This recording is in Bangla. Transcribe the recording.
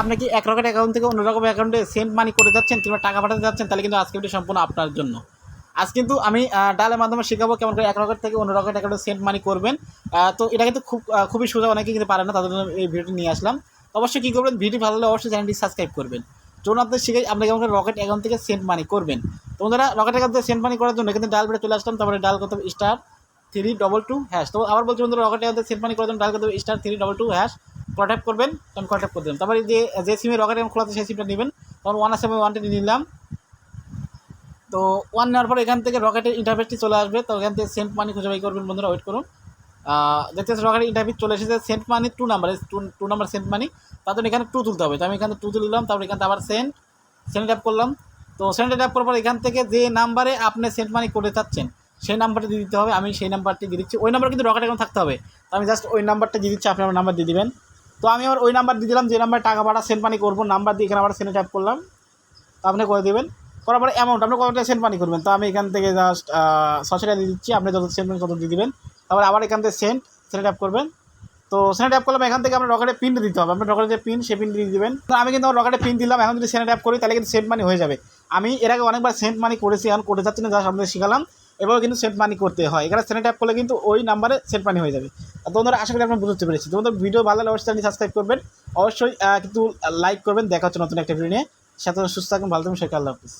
আপনি কি এক রকেট অ্যাকাউন্ট থেকে অন্য রকম অ্যাকাউন্টে সেন্ড মানি করে যাচ্ছেন কিংবা টাকা পাঠাতে যাচ্ছেন, তাহলে কিন্তু আজকে ভিডিও সম্পূর্ণ আপনার জন্য। আজ কিন্তু আমি ডালের মাধ্যমে শেখাবো কেমন করে এক রকেট থেকে অন্য রকেট অ্যাকাউন্টে সেন্ড মানি করবেন। তো এটা কিন্তু খুব খুবই সোজা অনেকে কিন্তু পারে না, তাদের জন্য এই ভিডিওটি নিয়ে আসলাম। অবশ্যই কী করবেন ভিডিও ভালো লাগলে অবশ্যই চ্যানেলটি সাবস্ক্রাইব করবেন। চলুন আপনি শিখে আপনি কেমন করে রকেট অ্যাকাউন্ট থেকে সেন্ড মানি করবেন। তো বন্ধুরা রকেট অ্যাকাউন্ট থেকে সেন্ড মানি করার জন্য এখানে ডাল বেড়ে চলে আসলাম, তারপরে ডাল করতে star three double two hash তো আবার বলছি বন্ধুরা রকেট অ্যাকাউন্ট থেকে সেন্ড মানি করার জন্য ডাল করতে star three double two hash contact করবেন তখন কন্ট্যাক্ট করে দেবেন তারপরে যে যে সিমে রকেট অ্যাকাউন্ট খোলাতে সেই সিমটা নেবেন। তখন ওয়ান আসে আমি ওয়ানটি নিলাম। তো ওয়ান নেওয়ার পর এখান থেকে রকেটের ইন্টারফেসটি চলে আসবে। তো এখান থেকে সেন্ট মানি খুঁজে বাই করবেন বন্ধুরা ওয়েট করুন। দেখতে পাচ্ছি রকেটের ইন্টারফেস চলে এসেছে। Send money to number to to number send money তার জন্য এখানে টু তুলতে হবে। তো আমি এখানে টু তুললাম তারপর এখান থেকে আবার সেন্ট সেন্ট ট্যাপ করলাম। তো সেন্ট ট্যাপ করার পর এখান থেকে যে নাম্বারে আপনি সেন্ট মানি করে চাচ্ছেন সেই নাম্বারটি দিয়ে দিতে হবে। আমি সেই নাম্বারটি দিয়ে দিচ্ছি। ওই নাম্বার কিন্তু রকেট এখন থাকতে হবে। তো আমি জাস্ট ওই নাম্বারটা দিয়ে দিচ্ছি, আপনি আমার নাম্বার দিয়ে দিবেন। তো আমি আমার ওই নাম্বার দিয়ে দিলাম, যে নাম্বারে টাকা পাঠা সেন্ট মানি করব নাম্বার দিয়ে এখানে আবার সেন্ট ট্যাপ করলাম। আপনি করে দেবেন। করার পরে অ্যামাউন্ট আপনি কতটা সেন্ট মানি করবেন? তো আমি এখান থেকে জাস্ট ছশো টাকা দিয়ে দিচ্ছি, আপনি যত সেন্ট মানি তত দিয়ে দিবেন। তারপরে আবার এখান থেকে সেন্ট সেন্ট ট্যাপ করবেন। তো সেন্ট ট্যাপ করলাম, এখান থেকে আপনার রকেটে পিন দিতে হবে। আপনার রকেটের যে পিন সে পিন দিয়ে দেবেন। তো আমি কিন্তু আমার রকেটে পিন দিলাম, এখন যদি সেন্ট ট্যাপ করি, তাহলে কিন্তু সেন্ট মানি হয়ে যাবে। আমি এর আগে অনেকবার সেন্ট মানি করেছি, এখন করতে চাচ্ছি না যা আপনাদের শিখালাম। এবারও কিন্তু সেন্ট মানি করতে হয়। এখানে সেন্ট ট্যাপ করলে কিন্তু ওই নাম্বারে সেন্ট মানি হয়ে যাবে। তোমাদের আশা করি আপনার বুঝতে পেরেছি তোমাদের ভিডিও ভালো লাগলে অবশ্যই সাবস্ক্রাইব করবেন। অবশ্যই কিন্তু লাইক করবেন। দেখা হচ্ছে নতুন একটা ভিডিও নিয়ে। সাথে সুস্থ থাকুন, ভালো থাকুন শেখ আল্লাহ হাফিজ।